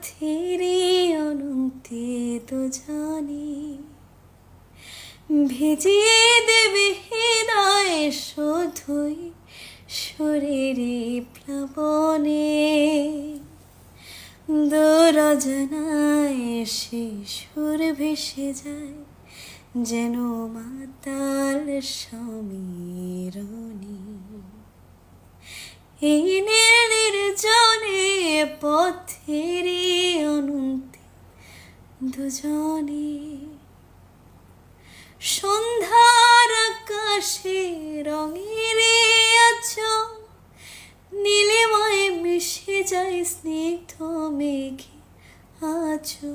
পথের অনন্তে দুজনে ভিজিয়ে দেবে হৃদয় শুধুই শরীরে প্লাবনে। দুরজনায় সে সুর ভেসে যায়, যেন মাতাল সমীরণী এই নির্জনে পথের অনন্তে দুজনে সন্ধ্যার আকাশে রঙের আছো, নীলিময় মিশে যায় স্নিগ্ধ মেঘে আছো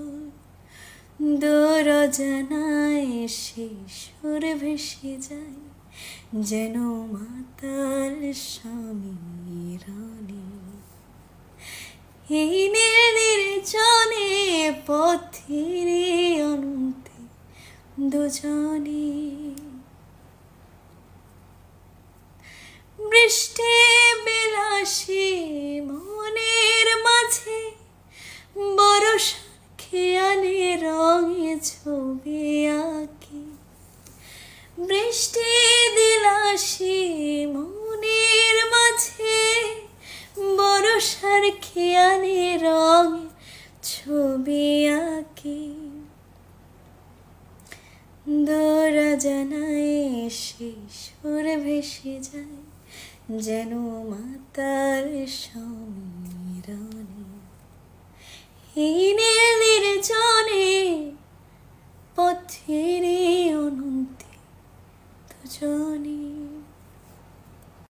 দোরজনায় সে সুর ভেসে যায়, যেন মাতাল সমীরণী এই নির্জনে পথের অনন্তে দুজনে। বৃষ্টি বিলাসী মনের মাঝে বরষার খেয়ালে রঙে ছবি আঁকি। বৃষ্টি দিলাসী মনের মাঝে বরষার খেয়ালে রঙে ছবি আঁকি। দোরা জানায় সে সুর ভেসে যায়, যেন মাতার সমীরণে। এই নির্জনে পথের অনন্তে